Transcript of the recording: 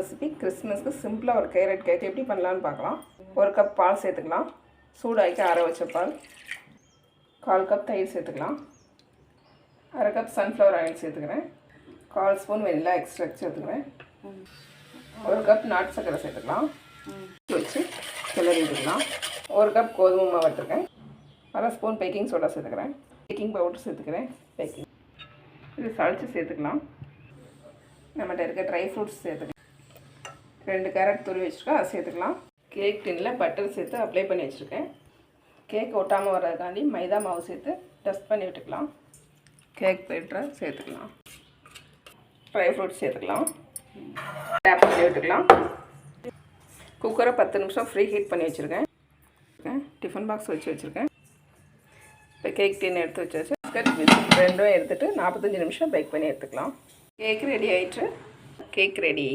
Recipe கிறிஸ்மஸ்க்கு சிம்பிளாக ஒரு கேரட் கேக் எப்படி பண்ணலான்னு பார்க்கலாம். ஒரு கப் பால் சேர்த்துக்கலாம். சூடாக்கி ஆற வச்ச பால். கால் கப் தயிர் சேர்த்துக்கலாம். அரை கப் சன்ஃப்ளவர் ஆயில் சேர்த்துக்கிறேன். கால் ஸ்பூன் வெனிலா எக்ஸ்ட்ராக்ட் சேர்த்துக்கிறேன். ஒரு கப் நாட்டு சர்க்கரை சேர்த்துக்கலாம். வச்சு கிளறி விட்டுக்கலாம். ஒரு கப் கோதுமை மாவு எடுத்துருக்கேன். அரை ஸ்பூன் பேக்கிங் சோடா சேர்த்துக்கிறேன். பேக்கிங் பவுடர் சேர்த்துக்கிறேன். பேக்கிங் இது சளிச்சு சேர்த்துக்கலாம். நம்மகிட்ட இருக்க ட்ரை ஃப்ரூட்ஸ் சேர்த்துக்கலாம். ரெண்டு கேரட் துருவி வச்சுருக்கோம் அதை சேர்த்துக்கலாம். கேக் டின்னில் பட்டர் சேர்த்து அப்ளை பண்ணி வச்சுருக்கேன். கேக் ஒட்டாமல் வர்றதுக்காண்டி மைதா மாவு சேர்த்து டஸ்ட் பண்ணி விட்டுக்கலாம். கேக் பெட்டரை சேர்த்துக்கலாம். ட்ரை ஃப்ரூட்ஸ் சேர்த்துக்கலாம். டேப் பண்ணி விட்டுக்கலாம். குக்கரை பத்து நிமிஷம் ஃப்ரீ ஹீட் பண்ணி வச்சுருக்கேன். டிஃபன் பாக்ஸ் வச்சு வச்சுருக்கேன். இப்போ கேக் டின் எடுத்து வச்சாச்சு. பிஸ்கட் பிஸ்கட் ரெண்டும் எடுத்துகிட்டு நாற்பத்தஞ்சு நிமிஷம் பேக் பண்ணி எடுத்துக்கலாம். கேக் ரெடி ஆயிட்டு கேக் ரெடி